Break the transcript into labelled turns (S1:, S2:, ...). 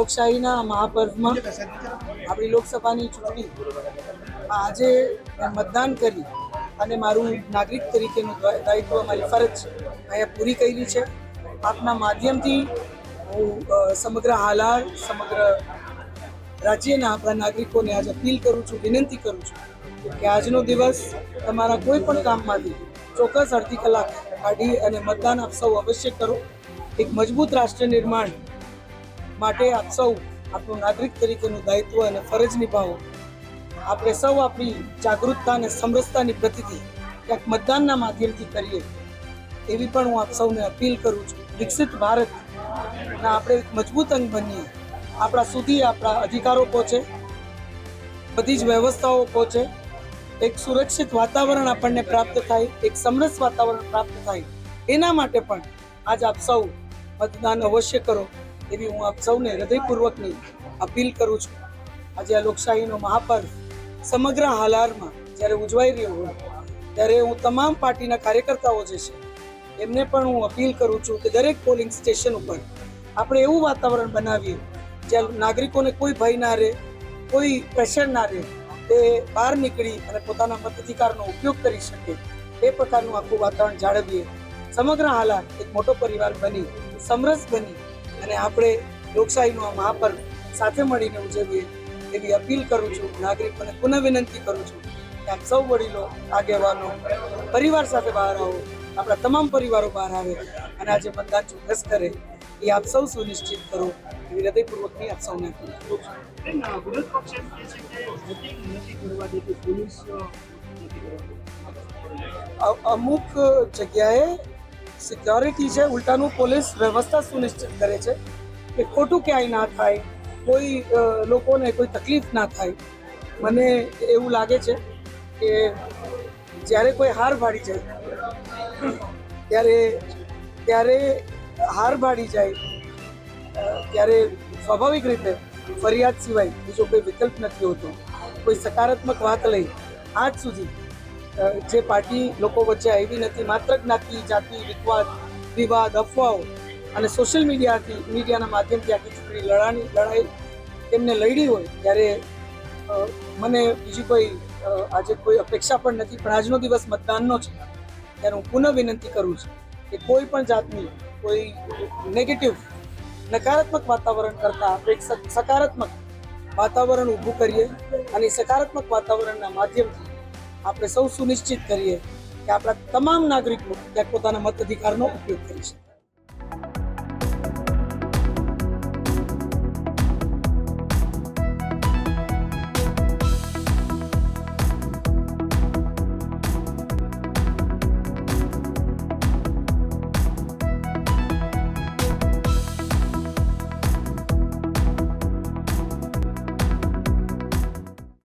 S1: લોકશાહીના મહાપર્વમાં આપણી લોકસભાની ચૂંટણી આજે મતદાન કરી અને મારું નાગરિક તરીકેનું દાયિત્વ મારી ફરજ અહીંયા પૂરી કરી છે. આપના માધ્યમથી હું સમગ્ર હાલાર સમગ્ર રાજ્યના આપણા નાગરિકોને આજે અપીલ કરું છું, વિનંતી કરું છું કે આજનો દિવસ તમારા કોઈ પણ કામમાંથી ચોક્કસ અડધી કલાક કાઢી અને મતદાન આપ સૌ અવશ્ય કરો. એક મજબૂત રાષ્ટ્ર નિર્માણ માટે આપ સૌ આપણું નાગરિક તરીકેનું દાયિત્વ અને ફરજ નિભાવો. આપણે સૌ આપણી જાગૃતતા અને સમરસતાની પ્રતિતિ ક્યાંક મતદાનના માધ્યમથી કરીએ. એવી પણ હું આપ સૌને અપીલ કરું છું. વિકસિત ભારત ના આપણે મજબૂત અંગ બનીએ. આપણા સુધી આપણા અધિકારો પહોંચે. બધી જ વ્યવસ્થાઓ પહોંચે. એક સુરક્ષિત વાતાવરણ આપણને પ્રાપ્ત થાય, એક સમરસ વાતાવરણ પ્રાપ્ત થાય. એના માટે પણ આજ આપ સૌ મતદાન અવશ્ય કરો. એવી હું આપ સૌને હૃદયપૂર્વકની અપીલ કરું છું. આજે આ લોકશાહીનો મહાપર્વ સમગ્ર હાલારમાં જ્યારે ઉજવાઈ રહ્યો હોય, ત્યારે હું તમામ પાર્ટીના કાર્યકર્તાઓ જે છે, એમને પણ હું અપીલ કરું છું કે દરેક પોલિંગ સ્ટેશન ઉપર આપણે એવું વાતાવરણ બનાવીએ, જ્યાં નાગરિકોને કોઈ ભય ના રહે, કોઈ પ્રેશર ના રહે, તે બહાર નીકળી અને પોતાના મતાધિકારનો ઉપયોગ કરી શકે, એ પ્રકારનું આખું વાતાવરણ જાળવીએ. સમગ્ર હાલાત એક મોટો પરિવાર બની, સમરસ બની અને આપણે લોકશાહીનો આ મહાપર્વ સાથે મળીને ઉજવીએ એવી અપીલ કરું છું નાગરિકોને પુનઃ વિનંતી કરું છું કે આપ સૌ વડીલો આગેવાનો પરિવાર સાથે બહાર આવો આપણા તમામ પરિવારો બહાર આવે અને આજે મતદાન ચોક્કસ કરે એ આપ સૌ સુનિશ્ચિત કરો એવી હૃદયપૂર્વકની આપ સૌને અમુક જગ્યાએ સિક્યોરિટી છે, ઉલટાનું પોલીસ વ્યવસ્થા સુનિશ્ચિત કરે છે કે ખોટું ક્યાંય ના થાય, કોઈ લોકોને કોઈ તકલીફ ના થાય. મને એવું લાગે છે કે જ્યારે કોઈ હાર ભાડી જાય, ત્યારે ત્યારે હાર ભાડી જાય ત્યારે સ્વાભાવિક રીતે ફરિયાદ સિવાય બીજો કોઈ વિકલ્પ નથી હોતો. કોઈ સકારાત્મક વાત લઈ આજ સુધી જે પાર્ટી લોકો વચ્ચે આવી નથી, માત્ર જ્ઞાતિ, જાતિ વિવાદ વિવાદ, અફવાઓ અને સોશિયલ મીડિયાથી મીડિયાના માધ્યમથી આખી ચૂંટણી લડાની લડાઈ તેમને લડી હોય ત્યારે મને બીજી કોઈ આજે કોઈ અપેક્ષા પણ નથી, પણ આજનો દિવસ મતદાનનો છે. ત્યારે હું પુનઃ વિનંતી કરું છું કે કોઈ પણ જાતની કોઈ નેગેટિવ નકારાત્મક વાતાવરણ કરતાં આપણે સકારાત્મક વાતાવરણ ઊભું કરીએ અને સકારાત્મક વાતાવરણના માધ્યમથી આપણે સૌ સુનિશ્ચિત કરીએ કે આપણા તમામ નાગરિકો પોતાના મત અધિકારનો ઉપયોગ કરી શકે